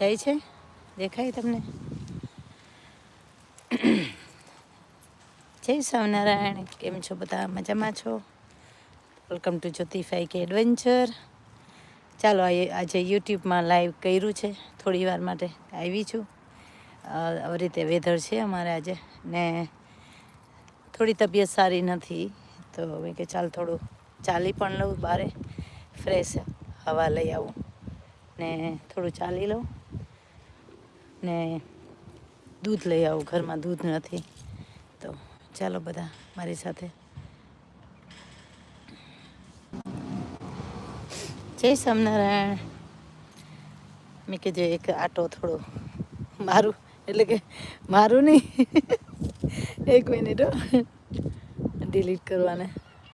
જાય છે? દેખાય તમને? જય સ્વામિનારાયણ. કેમ છો બધા? મજામાં છો? વેલકમ ટુ જ્યોતિફાઈ કે એડવેન્ચર ચાલો આજે યુટ્યુબમાં લાઈવ કર્યું છે. થોડી વાર માટે આવી છું. આવી રીતે વેધર છે અમારે આજે. ને થોડી તબિયત સારી નથી. તો મેં કે ચાલ થોડું ચાલી પણ લઉં બારે ફ્રેશ હવા લઈ આવું. ને થોડું ચાલી લઉં. ને દૂધ લઈ આવું, ઘરમાં દૂધ નથી. તો ચાલો બધા મારી સાથે. જય સ્વામિનારાયણ. મેં કીધું એક આટો થોડો મારું, એટલે કે મારું નહીં. એક મિનિટ ડિલીટ કરવાને.